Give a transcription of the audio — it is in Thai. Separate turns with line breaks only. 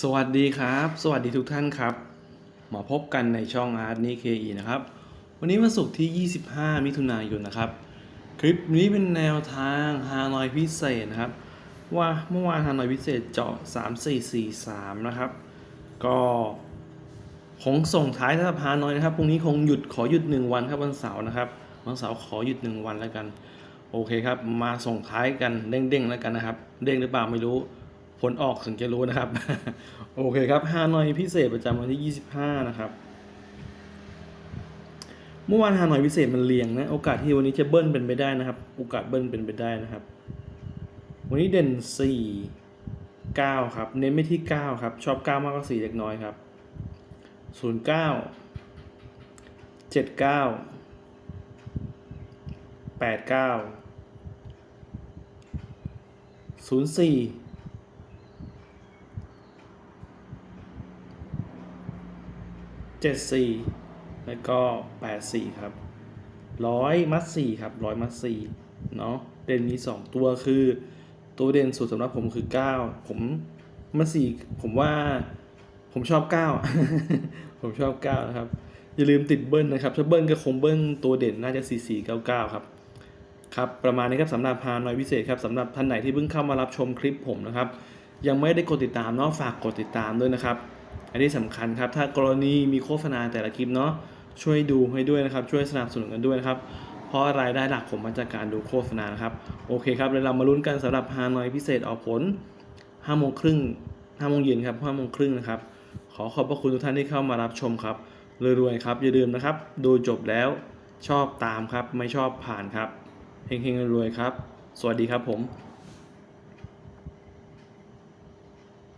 สวัสดีครับ สวัสดีทุกท่านครับ มาพบกันในช่องอาร์ตนี่เคนะครับ วันนี้วันศุกร์ที่ 25 มิถุนายนนะครับ คลิปนี้เป็นแนวทางฮานอยพิเศษนะครับ ว่าเมื่อวานฮานอยพิเศษเจาะ 3443 นะครับ ก็คงส่งท้ายสำหรับฮานอยนะครับพรุ่งนี้คงหยุดขอหยุด 1 วันครับวันเสาร์นะครับวันเสาร์ขอหยุด 1 วันแล้วกัน โอเคครับ มาส่งท้ายกันเด้งๆแล้วกันนะครับ เด้งหรือเปล่าไม่รู้ ผลออกถึงจะรู้นะครับ โอเคครับฮานอยพิเศษประจำวันที่ 25 นะครับ เมื่อวานฮานอยพิเศษมันเรียงนะ โอกาสที่วันนี้จะเบิ้ลเป็นไปได้นะครับ โอกาสเบิ้ลเป็นไปได้นะครับ วันนี้เด่น 4 9 ครับ เน้นไม่ที่ 9 ครับ ชอบ 9 มากกว่า4เล็กน้อยครับ 09 79 89 04เจ็ด สี่แล้วก็แปดสี่ครับร้อยมัดสี่ครับร้อยมัดสี่เนาะเด่นมีสองตัวคือ ตัวเด่นสุดสำหรับผมคือเก้าผมมัดสี่ผมว่าผมชอบเก้าผมชอบเก้านะครับ อย่าลืมติดเบิ้ลนะครับถ้าเบิ้ลก็คงเบิ้ลตัวเด่นน่าจะสี่สี่เก้าเก้าครับครับประมาณนี้ครับสำหรับพานอยพิเศษครับสำหรับท่านไหนที่เพิ่งเข้ามารับชมคลิปผมนะครับ ยังไม่ได้กดติดตามเนาะฝากกดติดตามด้วยนะครับ อันนี้สำคัญครับ ถ้ากรณีมีโฆษณาแต่ละคลิปเนาะช่วยดูให้ด้วยนะครับ ช่วยสนับสนุนกันด้วยนะครับ เพราะรายได้หลักผมมาจากการดูโฆษณานะครับ โอเคครับเรามาลุ้นกันสำหรับฮานอยพิเศษออกผล5โมงครึ่ง5โมงเย็นครับ5โมงครึ่งนะครับ ขอขอบพระคุณทุกท่านที่เข้ามารับชมครับรวยๆครับ อย่าลืมนะครับ ดูจบแล้วชอบตามครับ ไม่ชอบผ่านครับเฮงๆรวยๆครับ สวัสดีครับผม